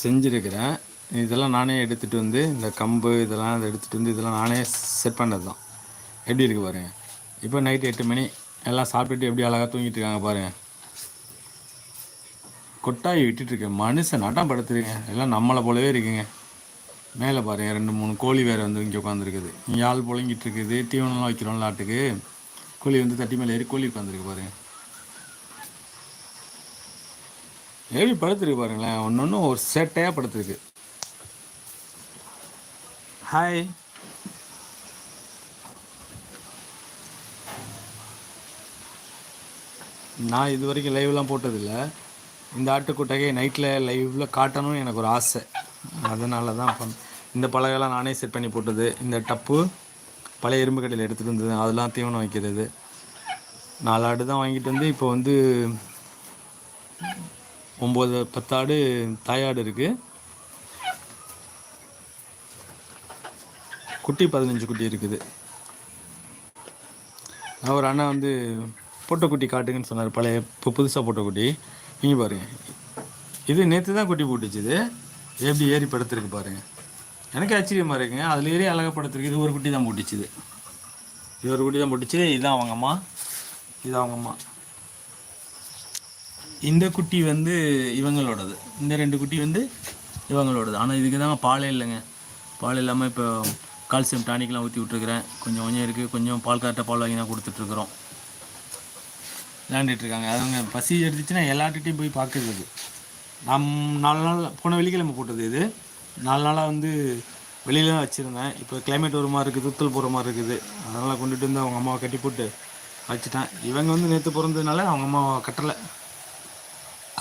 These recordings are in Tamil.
செஞ்சுருக்கிறேன். இதெல்லாம் நானே எடுத்துகிட்டு வந்து இந்த கம்பு இதெல்லாம் எடுத்துகிட்டு வந்து இதெல்லாம் நானே செட் பண்ணது தான் எப்படி இருக்குது பாருங்க. இப்போ நைட்டு எட்டு மணி எல்லாம் சாப்பிட்டுட்டு எப்படி அழகாக தூங்கிட்டு இருக்காங்க பாருங்க. கொட்டாயி விட்டுட்டுருக்கேன் மனுஷன் நட்டம் படுத்துருங்க எல்லாம் நம்மளை போலவே இருக்குங்க. மேலே பாருங்க ரெண்டு மூணு கோழி வேறு வந்து இங்கே உட்காந்துருக்குது இங்கே ஆள் புழங்கிட்டு இருக்குது. தீவனம்லாம் வைக்கிறோம் ஆட்டுக்கு கோழி வந்து தட்டி மேலே ஏறி கோழி உட்காந்துருக்கு பாருங்கள் எப்படி படுத்துருக்கு பாருங்களேன். ஒன்று ஒன்றும் ஒரு செட்டையாக படுத்துருக்கு. ஹாய் நான் இது வரைக்கும் லைவ்லாம் போட்டதில்லை. இந்த ஆட்டுக்குட்டகையை நைட்டில் லைவில் காட்டணும்னு எனக்கு ஒரு ஆசை. அதனால தான் பண் இந்த பலகைலாம் நானே செட் பண்ணி போட்டது. இந்த டப்பு பழைய இரும்பு கடையில் எடுத்துகிட்டு வந்தது. அதெல்லாம் தீவனம் வைக்கிறது. நாலு ஆடு தான் வாங்கிட்டு வந்து இப்போ வந்து ஒம்பது பத்தாடு தாயாடு இருக்குது குட்டி பதினஞ்சு குட்டி இருக்குது. அவர் அண்ணா வந்து போட்ட குட்டி காட்டுங்கன்னு சொன்னார் பழைய இப்போ புதுசாக பொட்டைக்குட்டி நீங்கள் பாருங்கள் இது நேற்று தான் குட்டி போட்டுச்சுது எப்படி ஏறி படுத்துருக்கு பாருங்கள் எனக்கு ஆச்சரியமாக இருக்குங்க. அதில் ஏறி அழகாக படுத்துருக்கு. இது ஒரு குட்டி தான் போட்டுச்சுது இது. ஒரு குட்டி தான் போட்டுச்சு. இதுதான் அவங்க அம்மா. இது அவங்க அம்மா. இந்த குட்டி வந்து இவங்களோடது. இந்த ரெண்டு குட்டி வந்து இவங்களோடது. ஆனால் இதுக்கு தாங்க பாலே இல்லைங்க. பால் இல்லாமல் இப்போ கால்சியம் டானிக்லாம் ஊற்றி விட்ருக்குறேன் கொஞ்சம் கொஞ்சம் இருக்குது கொஞ்சம் பால் கரெக்டாக பால் வாங்கி தான் கொடுத்துட்ருக்குறோம். விளையாண்டுட்டு இருக்காங்க அவங்க பசி எடுத்துச்சுன்னா எல்லாத்துட்டையும் போய் பார்க்குறது நம் நாலு நாள் போன வெள்ளிக்கிழமை போட்டது இது. நாலு நாளாக வந்து வெளியில தான் வச்சுருந்தேன். இப்போ கிளைமேட் ஒரு மாதிரி இருக்குது. துத்தல் போகிற மாதிரி இருக்குது. அதனால் கொண்டுட்டு வந்து அவங்க அம்மாவை கட்டி போட்டு வச்சுட்டேன். இவங்க வந்து நேற்று பிறந்ததுனால அவங்க அம்மாவை கட்டலை.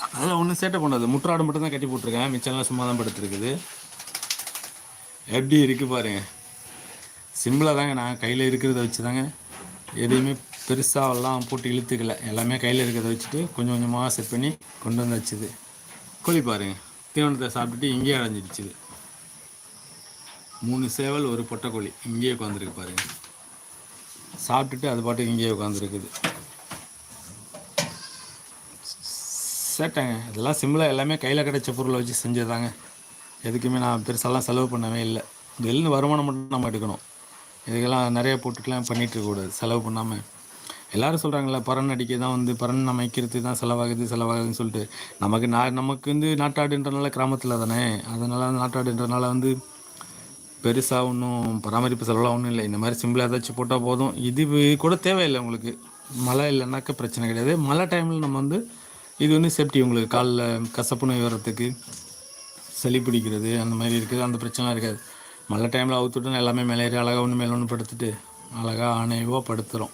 அதெல்லாம் ஒன்றும் சேட்டை பண்ணாது. முற்றாடு மட்டும் தான் கட்டி போட்டிருக்கேன். மிச்சம்லாம் சும்மா தான் படுத்துருக்குது. எப்படி இருக்குது பாருங்க. சிம்பிளாக தாங்க நான் கையில் இருக்கிறத வச்சு தாங்க எதையுமே பெருசாகலாம் போட்டு இழுத்துக்கல. எல்லாமே கையில் இருக்கிறத வச்சுட்டு கொஞ்சம் கொஞ்சமாக செட் பண்ணி கொண்டு வந்து வச்சுது. கோழி பாருங்க. தீவனத்தை சாப்பிட்டுட்டு இங்கேயே அடைஞ்சிடுச்சுது. மூணு சேவல் ஒரு பொட்டைக்கோழி இங்கேயே உட்காந்துருக்கு பாருங்க. சாப்பிட்டுட்டு அது பாட்டுக்கு இங்கேயே உட்காந்துருக்குது சேட்டாங்க. இதெல்லாம் சிம்பிளாக எல்லாமே கையில் கிடைச்ச பொருளை வச்சு செஞ்சதாங்க எதுக்குமே நான் பெருசாலாம் செலவு பண்ணவே இல்லை. வெளியிருந்து வருமானம் மட்டும் நம்ம எடுக்கணும். இதுக்கெல்லாம் நிறைய போட்டுக்கெல்லாம் பண்ணிகிட்டு இருக்கக்கூடாது செலவு பண்ணாமல் எல்லாரும் சொல்கிறாங்களே பரன் அடிக்க தான் வந்து பரன் நம்ம தான் செலவாகுது செலவாகுதுன்னு சொல்லிட்டு. நமக்கு நான் நமக்கு வந்து நாட்டாடுன்றனால கிராமத்தில் தானே. அதனால் நாட்டாடுன்றனால வந்து பெருசாக ஒன்றும் பராமரிப்பு செலவெலாம் ஒன்றும் இல்லை. இந்த மாதிரி சிம்பிளாக ஏதாச்சும் போட்டால் போதும். இது கூட தேவையில்லை உங்களுக்கு. மழை இல்லைன்னாக்க பிரச்சனை கிடையாது. மழை டைமில் நம்ம வந்து இது வந்து சேஃப்டி உங்களுக்கு காலில் கசப்பு நோய் வர்றதுக்கு சளி பிடிக்கிறது அந்த மாதிரி இருக்குது. அந்த பிரச்சனைலாம் இருக்காது. மழை டைமில் அவுத்துட்டு எல்லாமே மேலே ஏறி அழகாக ஒன்று மேலே ஒன்று படுத்துட்டு அழகாக ஆணைவாக படுத்துகிறோம்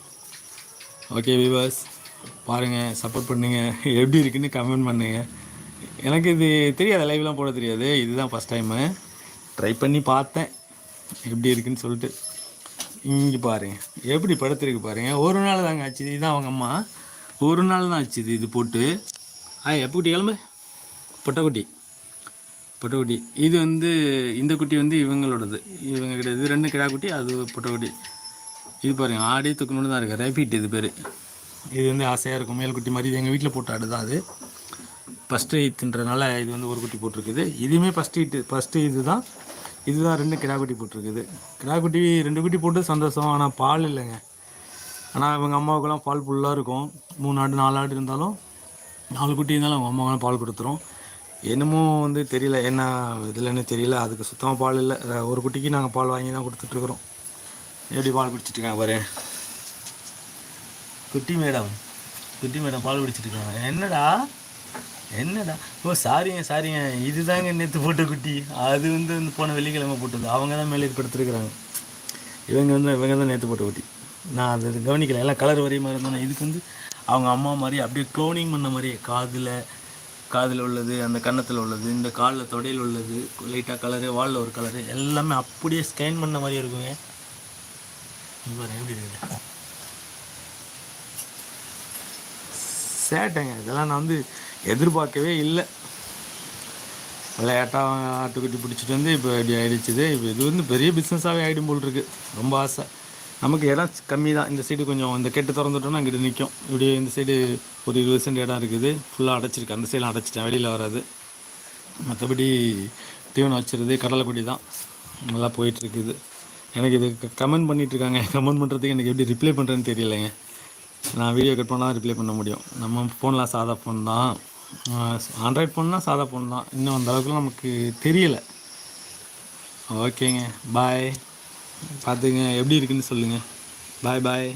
ஓகே விவாஸ் பாருங்கள் சப்போர்ட் பண்ணுங்கள் எப்படி இருக்குன்னு கமெண்ட் பண்ணுங்கள் எனக்கு இது தெரியாது லைவ்லாம் போட தெரியாது. இதுதான் ஃபஸ்ட் டைமு ட்ரை பண்ணி பார்த்தேன் எப்படி இருக்குன்னு சொல்லிட்டு. இங்கே பாருங்க எப்படி படுத்துருக்கு பாருங்கள் ஒரு நாள் தாங்க ஆச்சு. இதுதான் அவங்க அம்மா. ஒரு நாள் தான் ஆச்சு இது இது போட்டு. ஆ எப்போ குட்டி கிளம்பு. பொட்டைக்குட்டி. பொட்டைக்குட்டி. இது வந்து இந்த குட்டி வந்து இவங்களோடது. இவங்க கிடையாது இது ரெண்டு கிடா குட்டி அது பொட்டைக்குட்டி. இது பாருங்கள் ஆடே தூக்கணுன்னு தான் இருக்குது ரேபிட் இது பேர். இது வந்து ஆசையாக இருக்கும். மேல் குட்டி மாதிரி இது எங்கள் வீட்டில் போட்ட ஆடு தான் அது ஃபஸ்ட்டு ஈத்துன்றனால இது வந்து ஒரு குட்டி போட்டிருக்குது. இதுவுமே ஃபஸ்ட்டு ஹீட்டு ஃபஸ்ட்டு இது தான் இதுதான் ரெண்டு கிடா குட்டி போட்டிருக்குது. கிடா குட்டி ரெண்டு குட்டி போட்டு சந்தோஷம். ஆனால் பால் இல்லைங்க. ஆனால் இவங்க அம்மாவுக்கெல்லாம் பால் ஃபுல்லாக இருக்கும். மூணு ஆடு நாலு ஆடு இருந்தாலும் நாலு குட்டி இருந்தாலும் அவங்க அம்மாவெல்லாம் பால் கொடுத்துரும். என்னமோ வந்து தெரியல. என்ன இதுலன்னு தெரியல. அதுக்கு சுத்தமாக பால் இல்லை. ஒரு குட்டிக்கு நாங்கள் பால் வாங்கி தான் கொடுத்துட்ருக்குறோம் எப்படி பால் குடிச்சிட்ருக்காங்க பாரு. குட்டி மேடம் குட்டி மேடம் பால் குடிச்சிட்ருக்காங்க என்னடா? என்னடா? ஓ சாரிங்க சாரிங்க இதுதாங்க நேற்று போட்ட குட்டி. அது வந்து வந்து போன வெள்ளிக்கிழமை போட்டது. அவங்க தான் மேலே படுத்துருக்குறாங்க இவங்க வந்து இவங்க தான் நேற்று போட்ட குட்டி. நான் அது கவனிக்கல. எல்லாம் கலர் வரைய மாதிரி இருந்தேன் இதுக்கு வந்து அவங்க அம்மா மாதிரி அப்படியே க்ளோனிங் பண்ண மாதிரியே காதில் காதில் உள்ளது அந்த கன்னத்தில் உள்ளது இந்த காலில் தொடையில் உள்ளது லைட்டாக கலரு வாலில் ஒரு கலரு எல்லாமே அப்படியே ஸ்கேன் பண்ண மாதிரி இருக்குங்க எப்படி இருக்குது? சேட்டைங்க இதெல்லாம் நான் வந்து எதிர்பார்க்கவே இல்லை. விளையாட்டாக ஆட்டுக்குட்டி பிடிச்சிட்டு வந்து இப்போ இப்படி ஆகிடுச்சிது இப்போ இது வந்து பெரிய பிஸ்னஸாகவே ஆகிடும் போல் இருக்கு. ரொம்ப ஆசை. நமக்கு இடம் கம்மி தான் இந்த சைடு கொஞ்சம் இந்த கெட்டு திறந்துட்டோம்னா அங்கிட்டு நிற்கும் இப்படி இந்த சைடு ஒரு இருபது சென்ட் இடம் இருக்குது. ஃபுல்லாக அடைச்சிருக்கு. அந்த சைடில் அடைச்சிட்டேன். வெளியில் வராது மற்றபடி தீவனம் வச்சுருது. கடலைக்குடி தான். நல்லா போயிட்டுருக்குது. எனக்கு இது கமெண்ட் பண்ணிகிட்ருக்காங்க கமெண்ட் பண்ணுறதுக்கு எனக்கு எப்படி ரிப்ளை பண்ணுறேன்னு தெரியலைங்க. நான் வீடியோ கட் பண்ணால் ரிப்ளை பண்ண முடியும். நம்ம ஃபோன்லாம் சாதா ஃபோன் தான். ஆண்ட்ராய்ட் ஃபோன்னா சாதா ஃபோன் தான். இன்னும் அந்த அளவுக்குலாம் நமக்கு தெரியலை. ஓகேங்க. பாய் பார்த்துங்க எப்படி இருக்குன்னு சொல்லுங்கள் பாய் பாய்